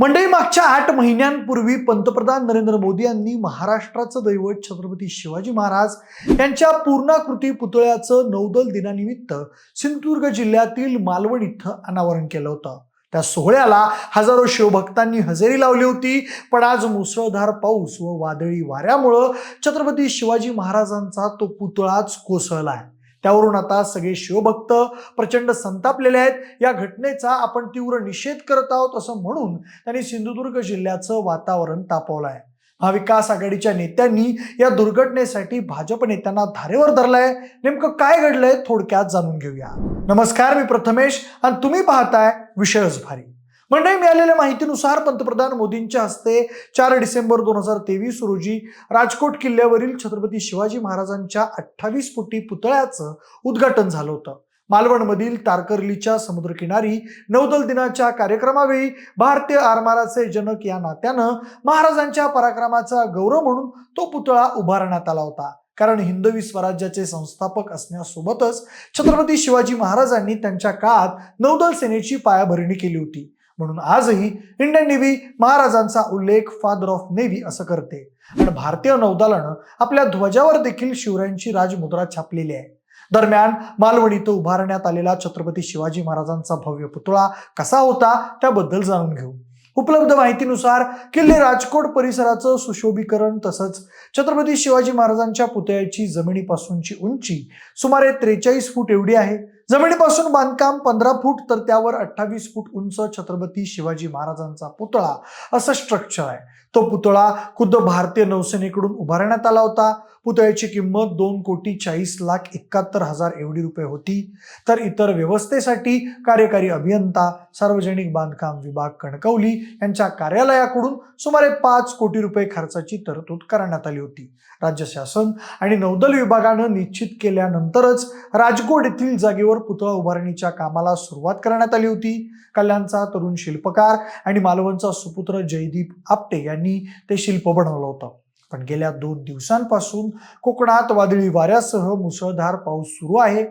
मंडळी मागच्या आठ महिन्यांपूर्वी पंतप्रधान नरेंद्र मोदी यांनी महाराष्ट्राचं दैवत छत्रपती शिवाजी महाराज यांच्या पूर्णाकृती पुतळ्याचं नौदल दिनानिमित्त सिंधुदुर्ग जिल्ह्यातील मालवण इथं अनावरण केलं होतं. त्या सोहळ्याला हजारो शिवभक्तांनी हजेरी लावली होती पण आज मुसळधार पाऊस व वादळी वाऱ्यामुळं छत्रपती शिवाजी महाराजांचा तो पुतळाच कोसळला आहे त्यावरून आता सगळे शिवभक्त प्रचंड संतापलेले आहेत. या घटनेचा आपण तीव्र निषेध करत आहोत असं म्हणून त्यांनी सिंधुदुर्ग जिल्ह्याचं वातावरण तापवलं आहे महाविकास आघाडीच्या नेत्यांनी या दुर्घटनेसाठी भाजप नेत्यांना धारेवर धरलंय. नेमकं काय घडलंय थोडक्यात जाणून घेऊया. नमस्कार मी प्रथमेश आणि तुम्ही पाहताय विषयच भारी. मंडळी मिळालेल्या माहितीनुसार पंतप्रधान मोदींच्या हस्ते चार डिसेंबर दोन हजार तेवीस रोजी राजकोट किल्ल्यावरील छत्रपती शिवाजी महाराजांच्या अठ्ठावीस फुटी पुतळ्याचं उद्घाटन झालं होतं. मालवणमधील तारकर्लीच्या समुद्रकिनारी नौदल दिनाच्या कार्यक्रमावेळी भारतीय आरमाराचे जनक या नात्यानं महाराजांच्या पराक्रमाचा गौरव म्हणून तो पुतळा उभारण्यात आला होता. कारण हिंदवी स्वराज्याचे संस्थापक असण्यासोबतच छत्रपती शिवाजी महाराजांनी त्यांच्या काळात नौदल सेनेची पायाभरणी केली होती. म्हणून आजही इंडियन नेव्ही महाराजांचा उल्लेख फादर ऑफ नेव्ही असं करते. आणि भारतीय नौदलानं आपल्या ध्वजावर देखील शिवरायांची राजमुद्रा छापलेली आहे. दरम्यान मालवण इथं उभारण्यात आलेला छत्रपती शिवाजी महाराजांचा भव्य पुतळा कसा होता त्याबद्दल जाणून घेऊ. उपलब्ध माहितीनुसार किल्ले राजकोट परिसराचं सुशोभीकरण तसंच छत्रपती शिवाजी महाराजांच्या पुतळ्याची जमिनीपासूनची उंची सुमारे त्रेचाळीस फूट एवढी आहे. जमिनीपासून बांधकाम पंधरा फूट तर त्यावर अठ्ठावीस फूट उंच छत्रपती शिवाजी महाराजांचा पुतळा असं स्ट्रक्चर आहे. तो पुतळा खुद्द भारतीय नौसेनेकडून उभारण्यात आला होता. पुतळ्याची किंमत दोन कोटी चाळीस लाख एकाहत्तर हजार एवढी रुपये होती. तर इतर व्यवस्थेसाठी कार्यकारी अभियंता सार्वजनिक बांधकाम विभाग कणकवली यांच्या कार्यालयाकडून सुमारे पाच कोटी रुपये खर्चाची तरतूद करण्यात आली होती. राज्य शासन आणि नौदल विभागानं निश्चित केल्यानंतरच राजकोट येथील जागेवर पुतळा उभारणीच्या कामाला सुरुवात करण्यात आली होती. कल्याणचा तरुण शिल्पकार आणि मालवणचा सुपुत्र जयदीप आपटे यांनी ते शिल्प बनवलं होतं. पण गेल्या दोन दिवसांपासून कोकणात वादळी वाऱ्यासह मुसळधार पाऊस सुरू आहे.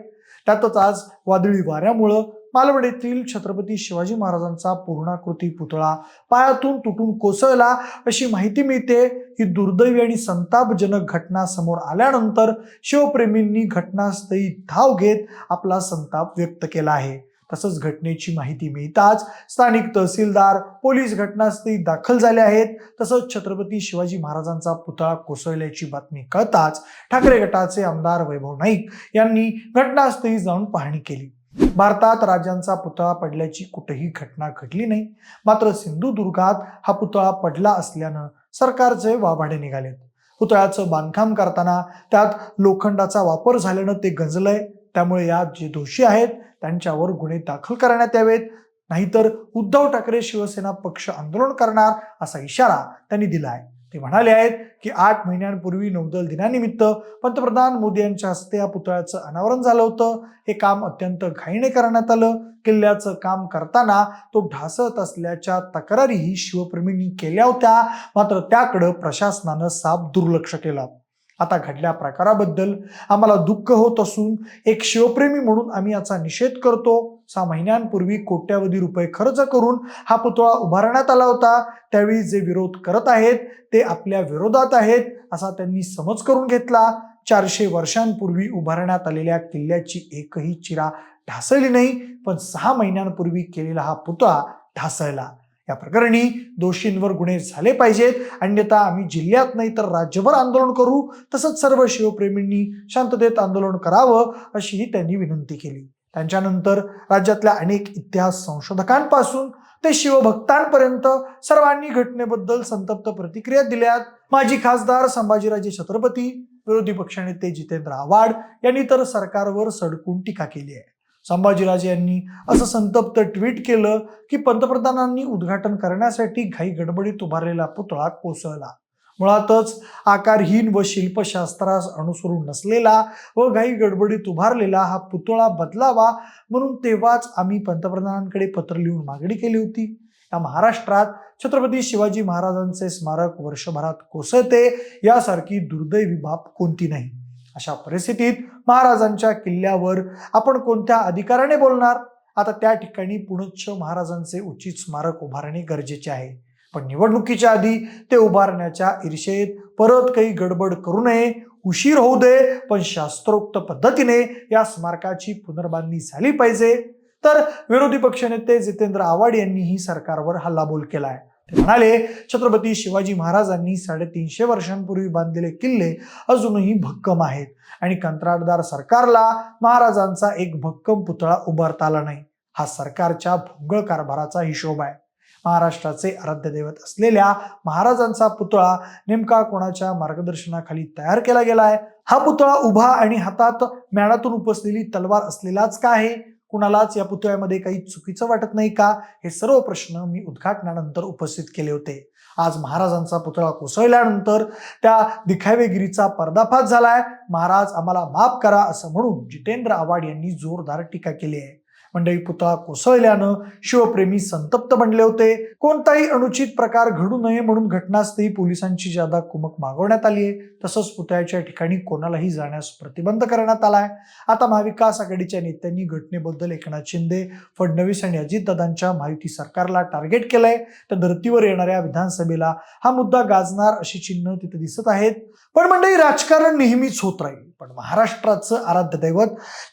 त्यातच आज वादळी वाऱ्यामुळं मालवण छत्रपती शिवाजी महाराजांचा पूर्णाकृती पुतळा पायातून तुटून कोसळला अशी माहिती मिळते. ही दुर्दैवी आणि संतापजनक घटना समोर आल्यानंतर शिवप्रेमींनी घटनास्थळी धाव घेत आपला संताप व्यक्त केला आहे. तसंच घटनेची माहिती मिळताच स्थानिक तहसीलदार पोलीस घटनास्थळी दाखल झाले आहेत. तसंच छत्रपती शिवाजी महाराजांचा पुतळा कोसळल्याची बातमी कळताच ठाकरे गटाचे आमदार वैभव नाईक यांनी घटनास्थळी जाऊन पाहणी केली. भारतात राजांचा पुतळा पडल्याची कुठेही घटना घडली नाही. मात्र सिंधुदुर्गात हा पुतळा पडला असल्यानं सरकारचे वाभाडे निघालेत. पुतळ्याचं बांधकाम करताना त्यात लोखंडाचा वापर झाल्यानं ते गंजलंय. त्यामुळे यात जे दोषी आहेत त्यांच्यावर गुन्हे दाखल करण्यात यावेत. नाहीतर उद्धव ठाकरे शिवसेना पक्ष आंदोलन करणार असा इशारा त्यांनी दिला आहे ते म्हणाले आहेत की आठ महिन्यांपूर्वी नौदल दिनानिमित्त पंतप्रधान मोदी यांच्या हस्ते या पुतळ्याचं अनावरण झालं होतं. हे काम अत्यंत घाईने करण्यात आलं. किल्ल्याचं काम करताना तो ढासळत असल्याच्या तक्रारीही शिवप्रेमींनी केल्या होत्या. मात्र त्याकडं प्रशासनानं साफ दुर्लक्ष केलं. आता घडल्या प्रकाराबद्दल आम्हाला दुःख होत असून एक शिवप्रेमी म्हणून आम्ही याचा निषेध करतो. सहा महिन्यांपूर्वी कोट्यावधी रुपये खर्च करून हा पुतळा उभारण्यात आला होता. त्यावेळी जे विरोध करत आहेत ते आपल्या विरोधात आहेत असा त्यांनी समज करून घेतला. चारशे वर्षांपूर्वी उभारण्यात आलेल्या किल्ल्याची एकही चिरा ढासळली नाही पण सहा महिन्यांपूर्वी केलेला हा पुतळा ढासळला. या प्रकरणी दोषींवर गुन्हे झाले पाहिजेत. अन्यथा आम्ही जिल्ह्यात नाही तर राज्यभर आंदोलन करू. तसंच सर्व शिवप्रेमींनी शांततेत आंदोलन करावं अशीही त्यांनी विनंती केली. त्यांच्यानंतर राज्यातल्या अनेक इतिहास संशोधकांपासून ते शिवभक्तांपर्यंत सर्वांनी घटनेबद्दल संतप्त प्रतिक्रिया दिल्यात. माजी खासदार संभाजीराजे छत्रपती विरोधी पक्षनेते जितेंद्र आव्हाड यांनी तर सरकारवर सडकून टीका केली आहे. संभाजीराजे यांनी असं संतप्त ट्विट केलं की पंतप्रधानांनी उद्घाटन करण्यासाठी घाई गडबडीत उभारलेला पुतळा कोसळला. मुळातच आकारहीन व शिल्पशास्त्रास अनुसरून नसलेला व घाई गडबडीत उभारलेला हा पुतळा बदलावा म्हणून तेव्हाच आम्ही पंतप्रधानांकडे पत्र लिहून मागणी केली होती. या महाराष्ट्रात छत्रपती शिवाजी महाराजांचे स्मारक वर्षभरात कोसळते यासारखी दुर्दैवी बाब कोणती नाही. अशा परिस्थितीत महाराजांच्या किल्ल्यावर आपण कोणत्या अधिकाराने बोलणार? आता त्या ठिकाणी पुणच्छ महाराजांचे उचित स्मारक उभारणे गरजेचे आहे. पण निवडणुकीच्या आधी ते उभारण्याच्या ईर्षेत परत काही गडबड करू नये उशीर होऊ दे पण शास्त्रोक्त पद्धतीने या स्मारकाची पुनर्बांधणी झाली पाहिजे. तर विरोधी पक्षनेते जितेंद्र आव्हाड यांनीही सरकारवर हल्लाबोल केला आहे ते म्हणाले छत्रपती शिवाजी महाराजांनी साडेतीनशे वर्षांपूर्वी बांधलेले किल्ले अजूनही भक्कम आहेत आणि कंत्राटदार सरकारला महाराजांचा एक भक्कम पुतळा उभारता आला नाही. हा सरकारच्या भोंगळ कारभाराचा हिशोब आहे. महाराष्ट्राचे आराध्य दैवत असलेल्या महाराजांचा पुतळा नेमका कोणाच्या मार्गदर्शनाखाली तयार केला गेलाय? हा पुतळा उभा आणि हातात मॅणातून उपसलेली तलवार असलेलाच का आहे? कुणालाच या पुतळ्यामध्ये काही चुकीचं वाटत नाही का? हे सर्व प्रश्न मी उद्घाटनानंतर उपस्थित केले होते. आज महाराजांचा पुतळा कोसळल्यानंतर त्या दिखावेगिरीचा पर्दाफाश झालाय. महाराज आम्हाला माफ करा असं म्हणून जितेंद्र आव्हाड यांनी जोरदार टीका केली आहे. मंडळी पुतळा कोसळल्यानं शिवप्रेमी संतप्त बनले होते. कोणताही अनुचित प्रकार घडू नये म्हणून घटनास्थळी पोलिसांची जादा कुमक मागवण्यात आली आहे. तसंच पुतळ्याच्या ठिकाणी कोणालाही जाण्यास प्रतिबंध करण्यात आलाय. आता महाविकास आघाडीच्या नेत्यांनी घटनेबद्दल एकनाथ शिंदे फडणवीस आणि अजितदादांच्या महायुती सरकारला टार्गेट केलंय. तर धर्तीवर येणाऱ्या विधानसभेला हा मुद्दा गाजणार अशी चिन्ह तिथे दिसत आहेत. पण मंडळी राजकारण नेहमीच होत राहील. पण महाराष्ट्राचं आराध्य दैवत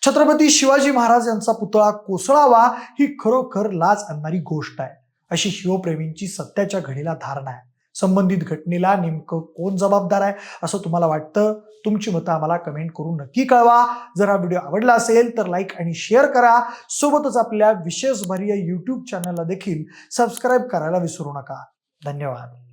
छत्रपती शिवाजी महाराज यांचा पुतळा कोसळावा ही खरोखर लाज आणणारी गोष्ट आहे. अशी शिवप्रेमींची सत्याच्या घडीला धारणा आहे. संबंधित घटनेला नेमकं कोण जबाबदार आहे असं तुम्हाला वाटतं? तुमची मतं आम्हाला कमेंट करून नक्की कळवा. जर हा व्हिडिओ आवडला असेल तर लाईक आणि शेअर करा. सोबतच आपल्या विशेष या यूट्यूब चॅनलला देखील सबस्क्राईब करायला विसरू नका. धन्यवाद.